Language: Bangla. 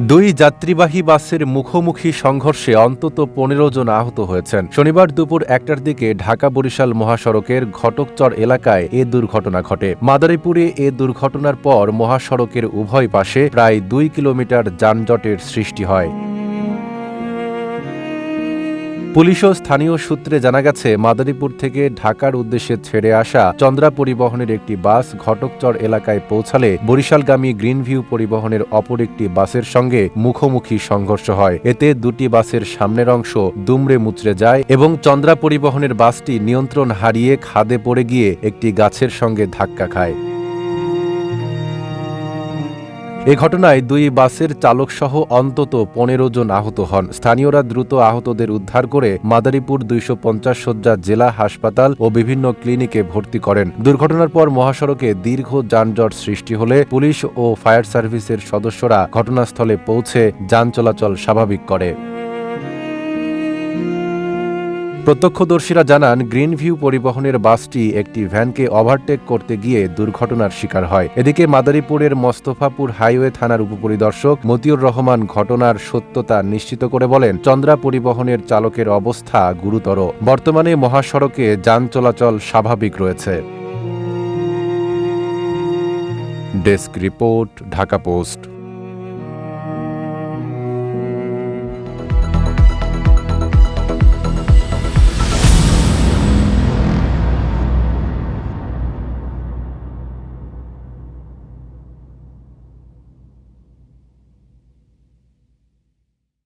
দুই যাত্রীবাহী বাসের মুখোমুখি সংঘর্ষে অন্তত পনেরো জন আহত হয়েছেন। শনিবার দুপুর একটার দিকে ঢাকা বরিশাল মহাসড়কের ঘটকচর এলাকায় এ দুর্ঘটনা ঘটে। মাদারীপুরে এ দুর্ঘটনার পর মহাসড়কের উভয় পাশে প্রায় দুই কিলোমিটার যানজটের সৃষ্টি হয়। পুলিশ ও স্থানীয় সূত্রে জানা গেছে, মাদারীপুর থেকে ঢাকার উদ্দেশ্যে ছেড়ে আসা চন্দ্রা পরিবহনের একটি বাস ঘটকচর এলাকায় পৌঁছালে বরিশালগামী গ্রিনভিউ পরিবহনের অপর একটি বাসের সঙ্গে মুখোমুখি সংঘর্ষ হয়। এতে দুটি বাসের সামনের অংশ দুমড়ে মুচড়ে যায় এবং চন্দ্রা পরিবহনের বাসটি নিয়ন্ত্রণ হারিয়ে খাদে পড়ে গিয়ে একটি গাছের সঙ্গে ধাক্কা খায়। এ ঘটনায় দুই বাসের চালকসহ অন্তত পনেরো জন আহত হন। স্থানীয়রা দ্রুত আহতদের উদ্ধার করে মাদারীপুর দুইশো পঞ্চাশ শয্যা জেলা হাসপাতাল ও বিভিন্ন ক্লিনিকে ভর্তি করেন। দুর্ঘটনার পর মহাসড়কে দীর্ঘ যানজট সৃষ্টি হলে পুলিশ ও ফায়ার সার্ভিসের সদস্যরা ঘটনাস্থলে পৌঁছে যান চলাচল স্বাভাবিক করে। প্রত্যক্ষদর্শীরা জানান, গ্রিনভিউ পরিবহনের বাসটি একটি ভ্যানকে ওভারটেক করতে গিয়ে দুর্ঘটনার শিকার হয়। এদিকে মাদারীপুরের মোস্তফাপুর হাইওয়ে থানার উপপরিদর্শক মতিউর রহমান ঘটনার সত্যতা নিশ্চিত করে বলেন, চন্দ্রা পরিবহনের চালকের অবস্থা গুরুতর। বর্তমানে মহাসড়কে যান চলাচল স্বাভাবিক রয়েছে। Desk report, Dhaka post.